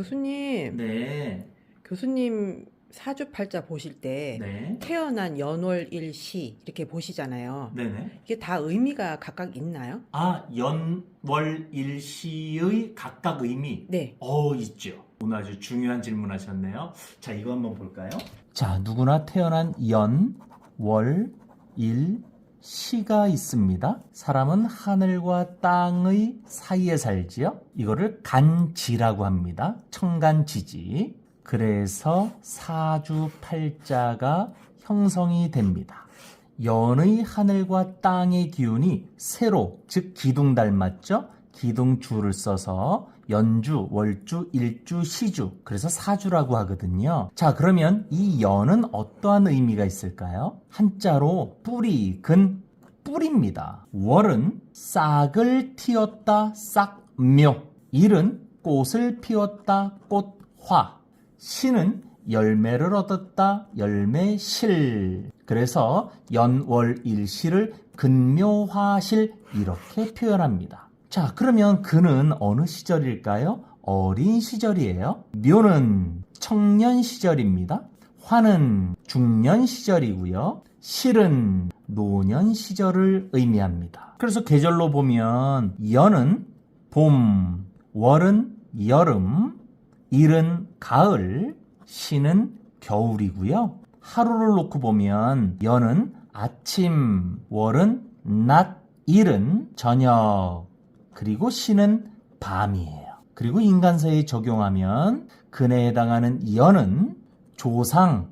교수님, 네. 교수님 사주팔자 보실 때 네. 태어난 연월일 시 이렇게 보시잖아요. 네네. 이게 다 의미가 각각 있나요? 아, 연월 일 시의 각각 의미. 네. 어, 있죠. 오늘 아주 중요한 질문 하셨네요. 자, 이거 한번 볼까요? 자, 누구나 태어난 연, 월, 일, 시가 있습니다. 사람은 하늘과 땅의 사이에 살지요. 이거를 간지라고 합니다. 청간지지. 그래서 사주팔자가 형성이 됩니다. 연의 하늘과 땅의 기운이 세로, 즉 기둥 닮았죠? 기둥주를 써서 연주, 월주, 일주, 시주, 그래서 사주라고 하거든요. 자, 그러면 이 연은 어떠한 의미가 있을까요? 한자로 뿌리, 근, 뿌리입니다. 월은 싹을 틔었다, 싹묘. 일은 꽃을 피웠다, 꽃화. 시는 열매를 얻었다, 열매실. 그래서 연월일시를 근묘화실 이렇게 표현합니다. 자, 그러면 그는 어느 시절일까요? 어린 시절이에요. 묘는 청년 시절입니다. 화는 중년 시절이고요. 실은 노년 시절을 의미합니다. 그래서 계절로 보면 연은 봄, 월은 여름, 일은 가을, 시는 겨울이고요. 하루를 놓고 보면 연은 아침, 월은 낮, 일은 저녁, 그리고 시는 밤이에요. 그리고 인간사에 적용하면 근에 해당하는 연은 조상,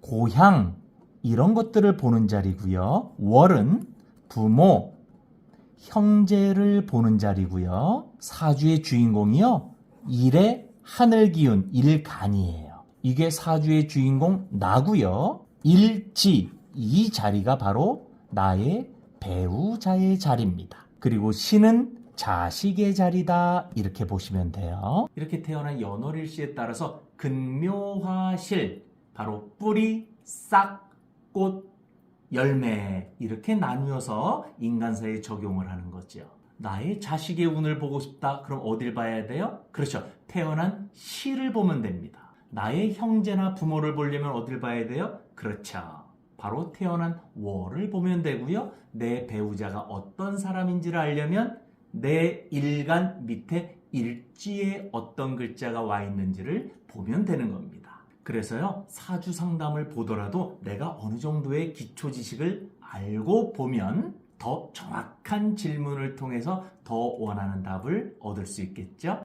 고향 이런 것들을 보는 자리고요. 월은 부모, 형제를 보는 자리고요. 사주의 주인공이요. 일의 하늘 기운, 일간이에요. 이게 사주의 주인공 나고요. 일지 이 자리가 바로 나의 배우자의 자리입니다. 그리고 신은 자식의 자리다 이렇게 보시면 돼요. 이렇게 태어난 연월일시에 따라서 근묘화실 바로 뿌리, 싹, 꽃, 열매 이렇게 나누어서 인간사에 적용을 하는 거죠. 나의 자식의 운을 보고 싶다. 그럼 어딜 봐야 돼요? 그렇죠. 태어난 시를 보면 됩니다. 나의 형제나 부모를 보려면 어딜 봐야 돼요? 그렇죠. 바로 태어난 월을 보면 되고요. 내 배우자가 어떤 사람인지를 알려면 내 일간 밑에 일지에 어떤 글자가 와 있는지를 보면 되는 겁니다. 그래서요, 사주 상담을 보더라도 내가 어느 정도의 기초 지식을 알고 보면 더 정확한 질문을 통해서 더 원하는 답을 얻을 수 있겠죠?